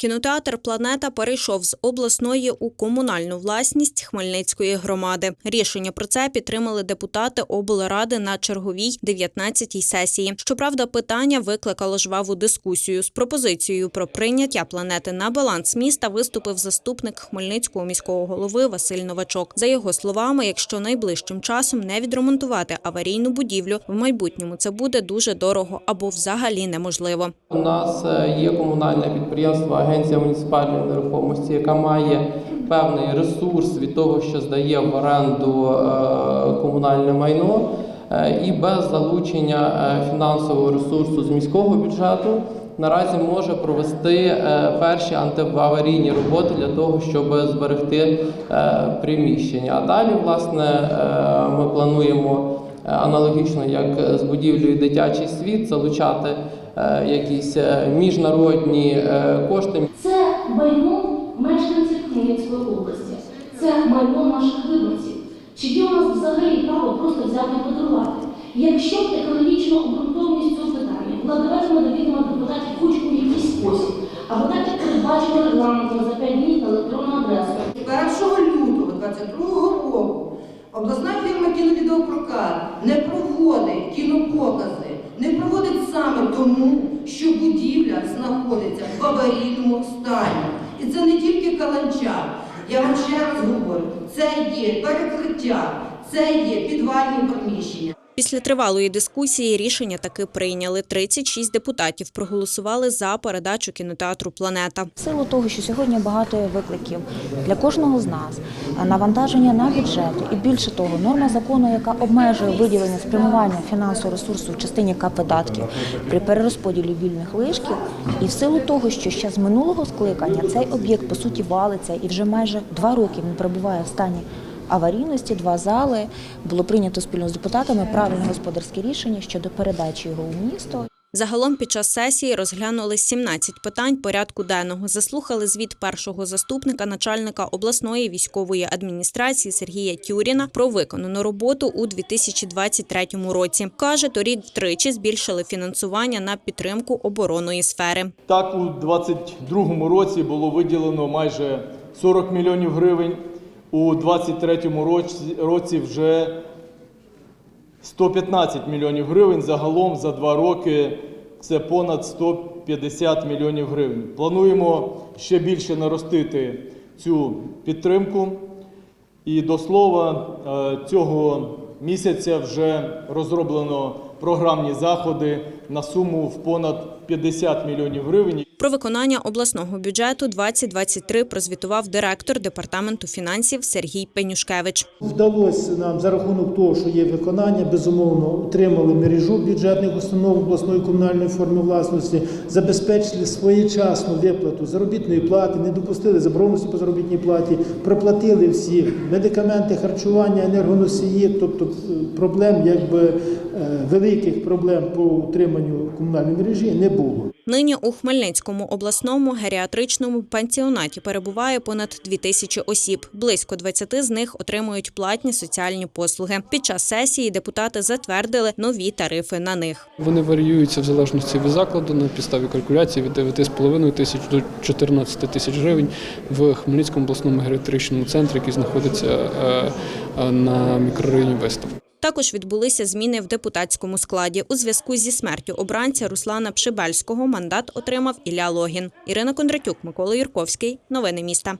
Кінотеатр Планета перейшов з обласної у комунальну власність Хмельницької громади. Рішення про це підтримали депутати облради на черговій 19-й сесії. Щоправда, питання викликало жваву дискусію. З пропозицією про прийняття планети на баланс міста виступив заступник Хмельницького міського голови Василь Новачок. За його словами, якщо найближчим часом не відремонтувати аварійну будівлю, в майбутньому це буде дуже дорого або взагалі неможливо. У нас е, є комунальне підприємство Агенція муніципальної нерухомості, яка має певний ресурс від того, що здає в оренду е, комунальне майно, е, і без залучення е, фінансового ресурсу з міського бюджету наразі може провести перші антиаварійні роботи для того, щоб зберегти приміщення. А далі, власне, ми плануємо аналогічно як з будівлею дитячий світ залучати якісь е, міжнародні е, кошти. Це майно мешканців Хмельницької області, це майно наших виборців. Чи є у нас взагалі право просто взяти і подарувати? Якщо б економічна обґрунтованість цього питання була доведена до відома депутатів кучку в якийсь спосіб, або так як передбачено регламентом за 5 днів на електронну адресу, 1 лютого 22 року обласна фірма кіновідеопрокат не знаходиться в аварійному стані. І це не тільки каланча. Я вам ще раз говорю, це є перекриття, це є підвальні приміщення. Після тривалої дискусії рішення таки прийняли. 36 депутатів проголосували за передачу кінотеатру Планета. В силу того, що сьогодні багато викликів для кожного з нас, навантаження на бюджет і більше того, норма закону, яка обмежує виділення спрямування фінансового ресурсу в частині капитатків при перерозподілі вільних лишків, і в силу того, що ще з минулого скликання цей об'єкт по суті валиться і вже майже два роки він перебуває в стані. Аварійності два зали було прийнято спільно з депутатами правильне господарське рішення щодо передачі його у місто. Загалом під час сесії розглянули 17 питань порядку денного. Заслухали звіт першого заступника начальника обласної військової адміністрації Сергія Тюріна про виконану роботу у 2023 році. Каже, торік втричі збільшили фінансування на підтримку оборонної сфери. Так, у 2022 році було виділено майже 40 мільйонів гривень. У 2023 році, вже 115 мільйонів гривень. Загалом за два роки це понад 150 мільйонів гривень. Плануємо ще більше наростити цю підтримку. І до слова, е, цього місяця вже розроблено програмні заходи на суму в понад 50 мільйонів гривень. Про виконання обласного бюджету 2023 прозвітував директор департаменту фінансів Сергій Пенюшкевич. Вдалося нам за рахунок того, що є виконання, безумовно утримали мережу бюджетних установ обласної комунальної форми власності, забезпечили своєчасну виплату заробітної плати, не допустили заборонності по заробітній платі, проплатили всі медикаменти, харчування, енергоносії, тобто е, проблем, якби е, великих проблем по утриманню комунальної мережі не було. Нині у Хмельницькому обласному геріатричному пансіонаті перебуває понад дві тисячі осіб. Близько 20 з них отримують платні соціальні послуги. Під час сесії депутати затвердили нові тарифи на них. Вони варіюються в залежності від закладу на підставі калькуляції від 9,5 тисяч до 14 тисяч гривень в Хмельницькому обласному геріатричному центрі, який знаходиться е, е, на мікрорайоні Вистав. Також відбулися зміни в депутатському складі. У зв'язку зі смертю обранця Руслана Пшибельського мандат отримав Ілля Логін. Ірина Кондратюк, Микола Юрковський. Новини міста.